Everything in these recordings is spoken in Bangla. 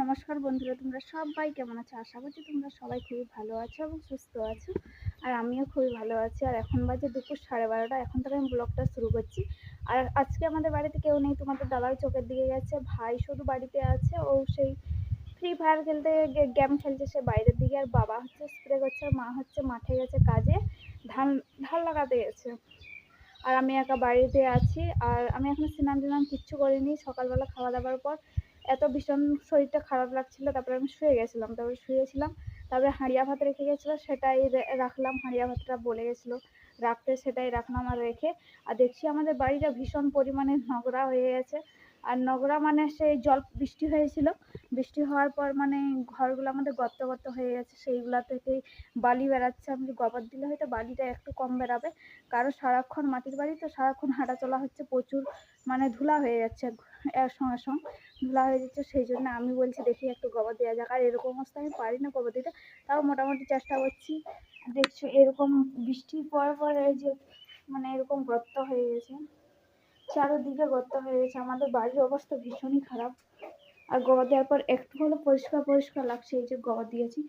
নমস্কার বন্ধুরা, তোমরা সবাই কেমন আছো? আশা করছি তোমরা সবাই খুবই ভালো আছো এবং সুস্থ আছো। আর আমিও খুবই ভালো আছি। আর এখন বাজে দুপুর সাড়ে বারোটা, এখন থেকে আমি ব্লগটা শুরু করছি। আর আজকে আমাদের বাড়িতে কেউ নেই, তোমাদের দাদাই চোখের দিকে গেছে, ভাই শুধু বাড়িতে আছে, ও সেই ফ্রি ফায়ার খেলতে গেম খেলছে সে বাইরের দিকে। আর বাবা হচ্ছে স্প্রে করছে, মা হচ্ছে মাঠে গেছে কাজে, ধান ধান লাগাতে গেছে। আর আমি একা বাড়িতে আছি। আর আমি এখন স্নান টান কিচ্ছু করিনি। সকালবেলা খাওয়া দাওয়ার পর এত ভীষণ শরীরটা খারাপ লাগছিল, তারপরে আমি শুয়ে গেছিলাম, তারপরে শুয়েছিলাম, তারপরে হাঁড়িয়া ভাত রেখে গেছিল, সেটাই রাখলাম, হাঁড়িয়া ভাতটা বলে গেছিল। রাখতে সেটাই রাখলাম আর রেখে। আর দেখছি আমাদের বাড়িটা ভীষণ পরিমাণে নোংরা হয়ে গেছে। আর নোংরা মানে সেই জল বৃষ্টি হয়েছিল। বৃষ্টি হওয়ার পর মানে ঘরগুলো আমাদের গর্ত গর্ত হয়ে গেছে। সেইগুলা থেকেই বালি বেরাচ্ছে আমি গোবর দিলে হয়তো বালিটা একটু কম বেরাবে কারণ সারাক্ষণ মাটির বাড়ি তো সারাক্ষণ হাঁটা চলা হচ্ছে। প্রচুর মানে ধুলা হয়ে যাচ্ছে এর সঙ্গে সঙ্গে। ধুলা হয়ে যাচ্ছে সেই জন্য আমি বলছি, দেখি একটু গোবর দেওয়া যাক। আর এরকম অবস্থা আমি পারি না গোবর দিতে। তাও মোটামুটি চেষ্টা করছি। দেখছ, এরকম বৃষ্টির পর পর এই যে মানে এরকম গর্ত হয়ে গেছে। চারোদিকে গর্ত হয়ে গেছে। আমাদের বাড়ির অবস্থা ভীষণই খারাপ। আর গোবর দেওয়ার পর একটু হলো পরিষ্কার পরিষ্কার লাগছে, এই যে গোবর দিয়েছি।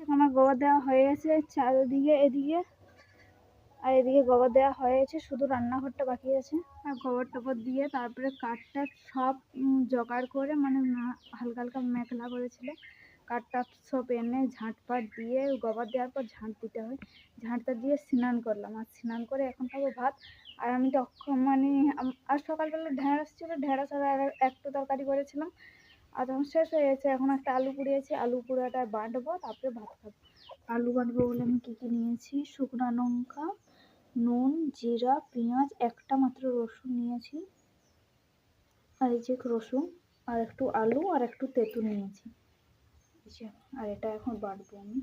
আমার গোবর দেওয়া হয়ে গেছে, চারিদিকে এদিকে আর এদিকে গোবর দেওয়া হয়েছে, শুধু রান্নাঘরটা বাকি আছে। আর গোবর টোবর দিয়ে তারপরে কাঠটা সব জোগাড় করে মানে হালকা হালকা মেঘলা করেছিল। কাঠটা সব এনে ঝাঁটপাট দিয়ে, গোবর দেওয়ার পর ঝাঁট দিতে হয়। ঝাঁটটা দিয়ে স্নান করলাম। আর স্নান করে এখন খাব ভাত। আর আমি তখন মানে আর সকালবেলা ঢেঁড়স ছিল, ঢেঁড়স আর একটু তরকারি করেছিলাম। আর তখন শেষ হয়ে গেছে। এখন একটা আলু পুড়িয়েছি। আলু পুড়াটা বাটবো, তারপরে ভাত খাব। আলু বাটবো বলে আমি কী কী নিয়েছি? শুকনো লঙ্কা নুন, জিরা, পেঁয়াজ, একটা মাত্র রসুন নিয়েছি। আর এই যে রসুন, আর একটু আলু, আর একটু তেঁতুল নিয়েছি। আর এটা এখন বাটবো আমি।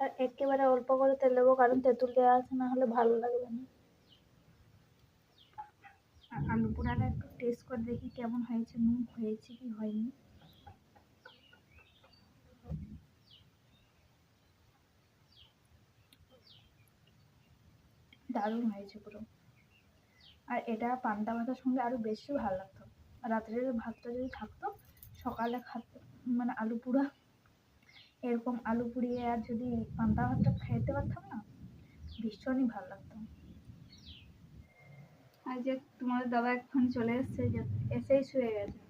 আর একেবারে অল্প করে তেল দেবো, কারণ তেঁতুল দেওয়া আছে, না হলে ভালো লাগবে না। আলু পোড়াটা একটু টেস্ট করে দেখি কেমন হয়েছে, নুন হয়েছে কি হয়নি। দারুণ হয়েছে পুরো। আর এটা পান্তা ভাতের সঙ্গে আরও বেশি ভালো লাগতো। রাত্রে ভাতটা যদি থাকতো, সকালে খাতো মানে আলু পুড়া এরকম আলু পুড়িয়ে আর যদি পান্তা ভাতটা খেতে পারতাম না, ভীষণই ভালো লাগতো। আর যে তোমাদের দাদা এখন চলে এসছে, যে এসেই শুয়ে গেছে।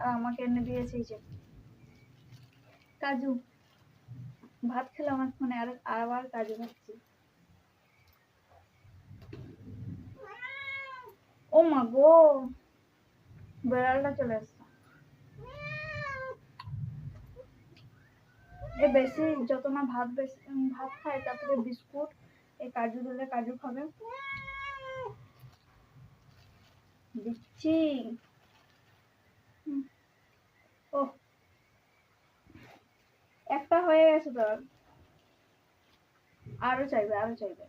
আর আমাকে এনে দিয়েছে যে কাজু। ভাত খেলাম এখন, আর আবার কাজু খাচ্ছি। ও মা গো, বেড়ালটা চলে এসছে। এ বেশি যত না ভাত বেশি, ভাত খায় তারপরে বিস্কুট এই কাজু দিলে কাজু খাবে। দিচ্ছি। ও একটা হয়ে গেছে তোর আরও চাইবে আরও চাইবে।